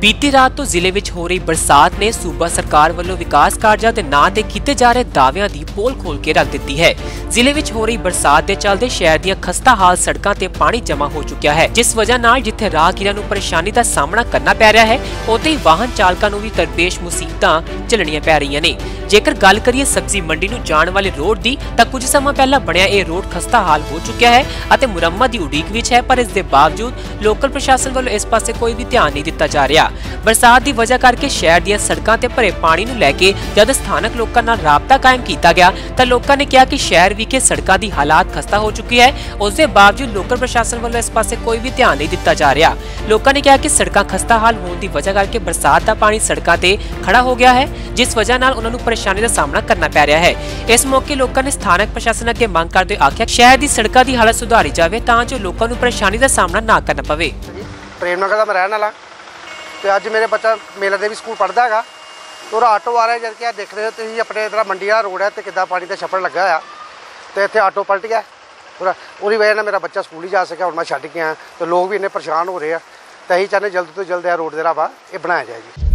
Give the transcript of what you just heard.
ਬੀਤੀ ਰਾਤ ਤੋਂ ਜ਼ਿਲ੍ਹੇ ਵਿੱਚ ਹੋ ਰਹੀ ਬਰਸਾਤ ਨੇ ਸੂਬਾ ਸਰਕਾਰ ਵੱਲੋਂ ਵਿਕਾਸ ਕਾਰਜਾਂ ਦੇ ਨਾਂ ਤੇ ਕੀਤੇ ਜਾ ਰਹੇ ਦਾਅਵਿਆਂ ਦੀ ਪੋਲ ਖੋਲ ਕੇ ਰੱਖ ਦਿੱਤੀ ਹੈ। ਜ਼ਿਲ੍ਹੇ ਵਿੱਚ ਹੋ ਰਹੀ ਬਰਸਾਤ ਦੇ ਚੱਲਦੇ ਸ਼ਹਿਰ ਦੀਆਂ ਖਸਤਾ ਹਾਲ ਸੜਕਾਂ ਤੇ ਪਾਣੀ ਜਮ੍ਹਾਂ ਹੋ ਚੁੱਕਿਆ ਹੈ, ਜਿਸ ਵਜ੍ਹਾ ਨਾਲ ਜਿੱਥੇ ਰਾਹਗੀਰਾਂ ਨੂੰ ਪਰੇਸ਼ਾਨੀ ਦਾ ਸਾਹਮਣਾ ਕਰਨਾ ਪੈ ਰਿਹਾ ਹੈ, ਉੱਥੇ ਹੀ ਵਾਹਨ ਚਾਲਕਾਂ ਨੂੰ ਵੀ ਦਰਪੇਸ਼ ਮੁਸੀਬਤਾਂ ਝੱਲਣੀਆਂ ਪੈ ਰਹੀਆਂ ਨੇ। ਜੇਕਰ ਗੱਲ ਕਰੀਏ ਸਬਜ਼ੀ ਮੰਡੀ ਨੂੰ ਜਾਣ ਵਾਲੇ ਰੋਡ ਦੀ, ਤਾਂ ਕੁਝ ਸਮਾਂ ਪਹਿਲਾਂ ਬਣਿਆ ਇਹ ਰੋਡ ਖਸਤਾ ਹਾਲ ਹੋ ਚੁੱਕਿਆ ਹੈ ਅਤੇ ਮੁਰੰਮਤ ਦੀ ਉਡੀਕ ਵਿੱਚ ਹੈ, ਪਰ ਇਸ ਦੇ ਬਾਵਜੂਦ ਲੋਕਲ ਪ੍ਰਸ਼ਾਸਨ ਵੱਲੋਂ ਇਸ ਪਾਸੇ ਕੋਈ ਵੀ ਧਿਆਨ ਨਹੀਂ ਦਿੱਤਾ ਜਾ ਰਿਹਾ। ਬਰਸਾਤ ਦੀ ਵਜ੍ਹਾ ਕਰਕੇ ਸ਼ਹਿਰ ਦੀਆਂ ਸੜਕਾਂ ਤੇ ਭਰੇ ਪਾਣੀ ਨੂੰ ਲੈ ਕੇ ਜਦ ਸਥਾਨਕ ਲੋਕਾਂ ਨਾਲ ਰਾਬਤਾ ਕਾਇਮ ਕੀਤਾ ਗਿਆ, ਤਾਂ ਲੋਕਾਂ ਨੇ ਕਿਹਾ ਕਿ ਸ਼ਹਿਰ ਵਿਖੇ ਸੜਕਾਂ ਦੀ ਹਾਲਾਤ ਖਸਤਾ ਹੋ ਚੁੱਕੀ ਹੈ। ਉਸ ਦੇ ਬਾਵਜੂਦ ਲੋਕਲ ਪ੍ਰਸ਼ਾਸਨ ਵੱਲੋਂ ਇਸ ਪਾਸੇ ਕੋਈ ਵੀ ਧਿਆਨ ਨਹੀਂ ਦਿੱਤਾ ਜਾ ਰਿਹਾ। ਲੋਕਾਂ ਨੇ ਕਿਹਾ ਕਿ ਸੜਕਾਂ ਖਸਤਾ ਹਾਲ ਹੋਣ ਦੀ ਵਜ੍ਹਾ ਕਰਕੇ ਬਰਸਾਤ ਦਾ ਪਾਣੀ ਸੜਕਾਂ ਤੇ ਖੜਾ ਹੋ ਗਿਆ ਹੈ, ਜਿਸ ਵਜ੍ਹਾ ਨਾਲ ਉਹਨਾਂ ਨੂੰ ਪਰੇਸ਼ਾਨੀ ਦਾ ਸਾਹਮਣਾ ਕਰਨਾ ਪੈ ਰਿਹਾ ਹੈ। ਇਸ ਮੌਕੇ ਲੋਕਾਂ ਨੇ ਸਥਾਨਕ ਪ੍ਰਸ਼ਾਸਨ ਅੱਗੇ ਮੰਗ ਕਰਦੇ ਆਖਿਆ, ਸ਼ਹਿਰ ਦੀ ਸੜਕਾਂ ਦੀ ਹਾਲਤ ਸੁਧਾਰੀ ਜਾਵੇ ਤਾਂ ਜੋ ਲੋਕਾਂ ਨੂੰ ਪਰੇਸ਼ਾਨੀ ਦਾ ਸਾਹਮਣਾ ਨਾ ਕਰਨਾ ਪਵੇ। ਪ੍ਰੇਮ ਨਗਰ ਦਾ ਮੈਂ ਰਹਿਣ ਵਾਲਾ। ਤੇ ਅੱਜ ਮੇਰੇ ਬੱਚਾ ਮੇਲਾ ਦੇ ਵੀ ਸਕੂਲ ਪੜਦਾ ਹੈਗਾ। ਤੇ ਉਹਦਾ ਆਟੋ ਆ ਰਿਹਾ ਜਦ ਕਿ ਆ ਦੇਖ ਰਹੇ ਹੋ ਤੁਸੀਂ, ਆਪਣੇ ਇਧਰ ਮੰਡੀ ਵਾਲਾ ਰੋਡ ਹੈ ਤੇ ਕਿੱਦਾਂ ਪਾਣੀ ਦਾ ਛੱਪੜ ਲੱਗਾ ਆ ਤੇ ਇੱਥੇ ਆਟੋ ਪਲਟ ਗਿਆ। ਪੂਰਾ ਉਹਦੀ ਵਜ੍ਹਾ ਨਾਲ ਮੇਰਾ ਬੱਚਾ ਸਕੂਲ ਹੀ ਜਾ ਸਕਿਆ, ਹੁਣ ਮੈਂ ਛੱਡ ਕੇ ਆਇਆ। ਤੇ ਲੋਕ ਵੀ ਇੰਨੇ ਪਰੇਸ਼ਾਨ ਹੋ ਰਹੇ ਆ। ਤਾਂ ਅਸੀਂ ਚਾਹੁੰਦੇ ਜਲਦ ਤੋਂ ਜਲਦ ਇਹ ਰੋਡ ਜਿਹੜਾ ਵਾ ਇਹ ਬਣਾਇਆ ਜਾਏ ਜੀ।